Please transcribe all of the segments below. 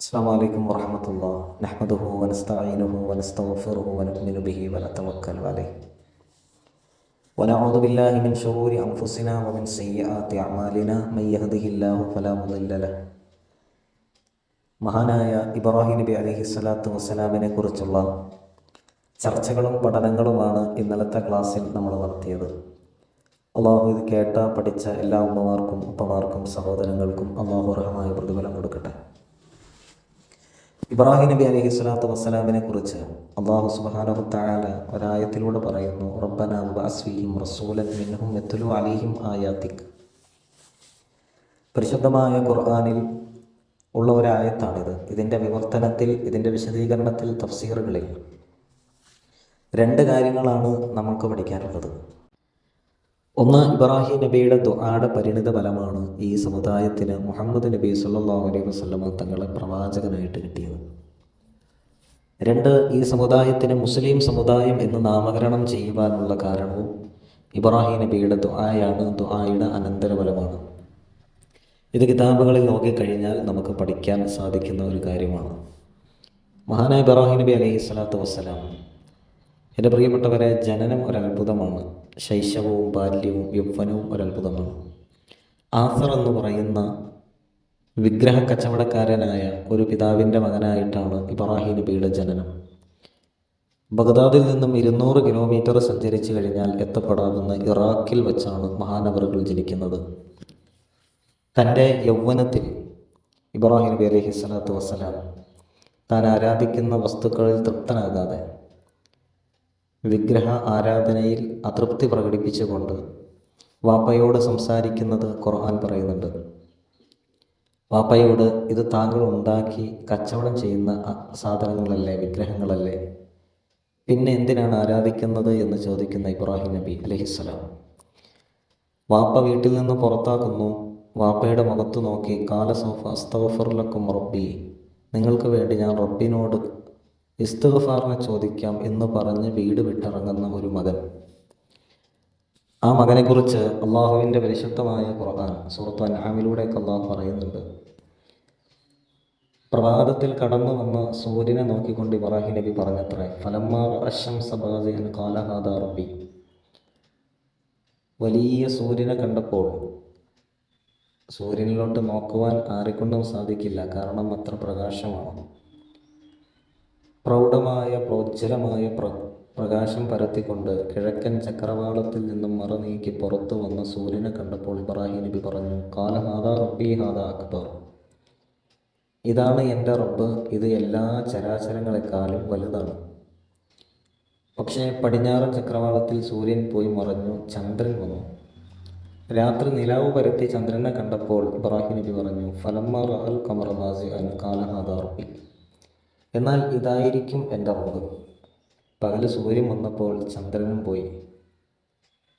السلام عليكم ورحمة الله نحمده ونستعينه ونستغفره ونؤمن به ونتوكل عليه ونعوذ بالله من شرور أنفسنا ومن سيئات أعمالنا من يهده الله فلا مضل له മഹാനായ ഇബ്രാഹിം നബി അലഹി സ്വലാത്തു വസ്സലാമിനെ കുറിച്ചുള്ള ചർച്ചകളും പഠനങ്ങളുമാണ് ഇന്നലത്തെ ക്ലാസ്സിൽ നമ്മൾ നടത്തിയത് അള്ളാഹു ഇത് കേട്ട പഠിച്ച എല്ലാ ഉമ്മമാർക്കും ഉപ്പമാർക്കും സഹോദരങ്ങൾക്കും അള്ളാഹു റഹമായ പ്രതിഫലം കൊടുക്കട്ടെ ഇബ്രാഹിം നബി അലൈഹി സ്വലാത്തു വസ്സലാമിനെ കുറിച്ച് അള്ളാഹു സുബ്ഹാനഹു തആല ഒരായത്തിലൂടെ പറയുന്നു റബ്ബന വഅസ്ഫീഹിം റസൂലൻ മിൻഹും യത്ലു അലിഹിം ആയാതിക് പരിശുദ്ധമായ ഖുർആാനിൽ ഉള്ള ഒരായത്താണിത്. ഇതിന്റെ വിവർത്തനത്തിൽ ഇതിന്റെ വിശദീകരണത്തിൽ തഫ്സീറുകളിൽ രണ്ട് കാര്യങ്ങളാണ് നമുക്ക് പഠിക്കാനുള്ളത്. ഒന്ന് ഇബ്രാഹിം നബിയുടെ ദുആയുടെ പരിണിത ഫലമാണ് ഈ സമുദായത്തിന് മുഹമ്മദ് നബി സല്ലല്ലാഹു അലൈഹി വസ്ലമ തങ്ങളെ പ്രവാചകനായിട്ട് കിട്ടിയത്. രണ്ട് ഈ സമുദായത്തിന് മുസ്ലിം സമുദായം എന്ന് നാമകരണം ചെയ്യുവാനുള്ള കാരണവും ഇബ്രാഹിം നബിയുടെ ദുആയാണ് ദുആയുടെ അനന്തരഫലമാണ്. ഇത് കിതാബുകളിൽ നോക്കിക്കഴിഞ്ഞാൽ നമുക്ക് പഠിക്കാൻ സാധിക്കുന്ന ഒരു കാര്യമാണ്. മഹാനായ ഇബ്രാഹിം നബി അലൈഹി സ്വലാത്തു വസ്സലാം എന്റെ പ്രിയപ്പെട്ടവരെ ജനനം ഒരത്ഭുതമാണ്. ശൈശവവും ബാല്യവും യൗവനവും ഒരത്ഭുതമാണ്. ആസർ എന്ന് പറയുന്ന വിഗ്രഹ കച്ചവടക്കാരനായ ഒരു പിതാവിന്റെ മകനായിട്ടാണ് ഇബ്രാഹിം നബിയുടെ ജനനം. ബഗ്ദാദിൽ നിന്നും ഇരുന്നൂറ് കിലോമീറ്റർ സഞ്ചരിച്ചു കഴിഞ്ഞാൽ എത്തപ്പെടാവുന്ന ഇറാഖിൽ വെച്ചാണ് മഹാനവറുകൾ ജനിക്കുന്നത്. തന്റെ യൗവനത്തിൽ ഇബ്രാഹിം നബി അലൈഹി സ്വലാത്തു വസ്സലാം താൻ ആരാധിക്കുന്ന വസ്തുക്കളിൽ തൃപ്തനാകാതെ വിഗ്രഹ ആരാധനയിൽ അതൃപ്തി പ്രകടിപ്പിച്ചുകൊണ്ട് വാപ്പയോട് സംസാരിക്കുന്നത് ഖുർആൻ പറയുന്നുണ്ട്. വാപ്പയോട് ഇത് താങ്കൾ ഉണ്ടാക്കി കച്ചവടം ചെയ്യുന്ന സാധനങ്ങളല്ലേ വിഗ്രഹങ്ങളല്ലേ? പിന്നെ എന്തിനാണ് ആരാധിക്കുന്നത് എന്ന് ചോദിക്കുന്ന ഇബ്രാഹിം നബി അലഹിസ്സലാം. വാപ്പ വീട്ടിൽ നിന്ന് പുറത്താക്കുന്നു. വാപ്പയുടെ മുഖത്ത് നോക്കി കാലസോഫ അസ്തഫർലക്കും റബ്ബി. നിങ്ങൾക്ക് വേണ്ടി ഞാൻ റബ്ബിനോട് ഇസ്തഫാറിനെ ചോദിക്കാം എന്ന് പറഞ്ഞ് വീട് വിട്ടിറങ്ങുന്ന ഒരു മകൻ. ആ മകനെ കുറിച്ച് അള്ളാഹുവിന്റെ പരിശുദ്ധമായ ഖുർആൻ സുഹൃത്തു അനാമിലൂടെയൊക്കെ അള്ളാഹു പറയുന്നുണ്ട്. പ്രഭാതത്തിൽ കടന്നു വന്ന സൂര്യനെ നോക്കിക്കൊണ്ട് ഇബ്രാഹിം നബി പറഞ്ഞത്രേ കാലഹാദ റബ്ബി. വലിയ സൂര്യനെ കണ്ടപ്പോൾ സൂര്യനിലോട്ട് നോക്കുവാൻ ആരെക്കൊണ്ടും സാധിക്കില്ല കാരണം അത്ര പ്രകാശമാണ്. പ്രൗഢമായ പ്രോജ്വലമായ പ്ര പ്രകാശം പരത്തിക്കൊണ്ട് കിഴക്കൻ ചക്രവാളത്തിൽ നിന്നും മറനീക്കി പുറത്തു വന്ന സൂര്യനെ കണ്ടപ്പോൾ ഇബ്രാഹിം നബി പറഞ്ഞു കാല ഹാദാ റബ്ബി ഹാദാ അക്ബർ. ഇതാണ് എന്റെ റബ്ബ് ഇത് എല്ലാ ചരാചരങ്ങളെക്കാളും വലുതാണ്. പക്ഷേ പടിഞ്ഞാറൻ ചക്രവാളത്തിൽ സൂര്യൻ പോയി മറഞ്ഞു ചന്ദ്രൻ വന്നു. രാത്രി നിലാവ് പരത്തി ചന്ദ്രനെ കണ്ടപ്പോൾ ഇബ്രാഹിം നബി പറഞ്ഞു ഫലമ്മ റഹൽ കമർ നാസി അൻ കാലഹാദാ റബ്ബി. എന്നാൽ ഇതായിരിക്കും എന്റെ മുഖം പകൽ സൂര്യൻ വന്നപ്പോൾ ചന്ദ്രനും പോയി.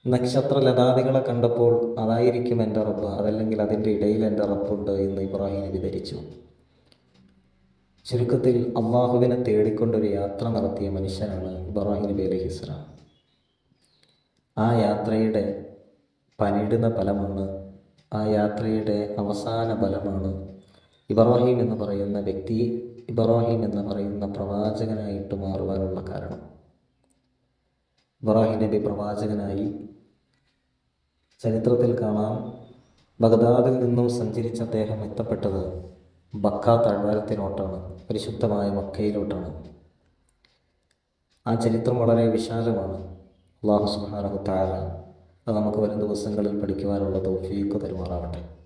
നക്ഷത്ര ലതാദികളെ കണ്ടപ്പോൾ അതായിരിക്കും എന്റെ റബ്ബ് അതല്ലെങ്കിൽ അതിന്റെ ഇടയിൽ എന്റെ റബ്ബുണ്ട് എന്ന് ഇബ്രാഹിം ധരിച്ചു. ചുരുക്കത്തിൽ അള്ളാഹുവിനെ തേടിക്കൊണ്ടൊരു യാത്ര നടത്തിയ മനുഷ്യനാണ് ഇബ്രാഹിം നബി അലഹിസ്ലാം ആ യാത്രയുടെ പനിടുന്ന ഫലമാണ് ആ യാത്രയുടെ അവസാന ഫലമാണ് ഇബ്രാഹിം എന്ന് പറയുന്ന വ്യക്തി ഇബ്രാഹിം എന്ന് പറയുന്ന പ്രവാചകനായിട്ട് മാറുവാനുള്ള കാരണം. ഇബ്രാഹിം നബി പ്രവാചകനായി ചരിത്രത്തിൽ കാണാം ബഗ്ദാദിൽ നിന്നും സഞ്ചരിച്ച അദ്ദേഹം എത്തപ്പെട്ടത് ബക്ക താഴ്വാരത്തിലോട്ടാണ് പരിശുദ്ധമായ മക്കയിലോട്ടാണ്. ആ ചരിത്രം വളരെ വിശാലമാണ്. അള്ളാഹു സുബാനഹു താര അത് നമുക്ക് വരും ദിവസങ്ങളിൽ പഠിക്കുവാനുള്ള തൗഫീഖ് തരുമാറാവട്ടെ.